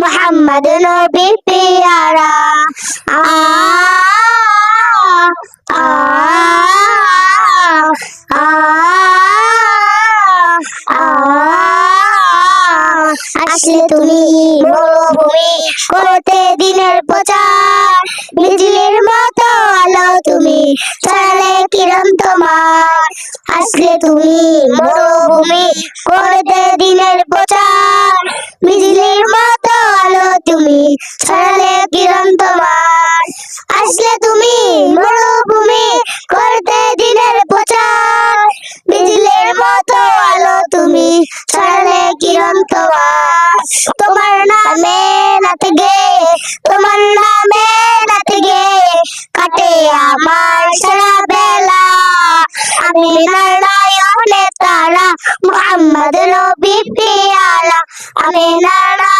মোহাম্মদ নবী পিয়ারা। আ আসলে তুমি মরুভূমি করতে দিনের প্রচার বিজলির মতো আলো তুমি, ছড়ালে কিরণ তোমার। আসলে তুমি মরুভূমি করতে দিনের প্রচার বিজলির কিরণ তোমার আসলে তুমি মরুভূমি করতে দিনের প্রচার। বিজলির মতো আলো তুমি ছড়ালে কিরণ তোমার তোমার নামে নাতে গে তোমার নামে নাতে গে কাটে আমার সারা বেলা। আমি নারায়ণে তারা, মোহাম্মদ নবী পিয়ালা আমি নারায়ণে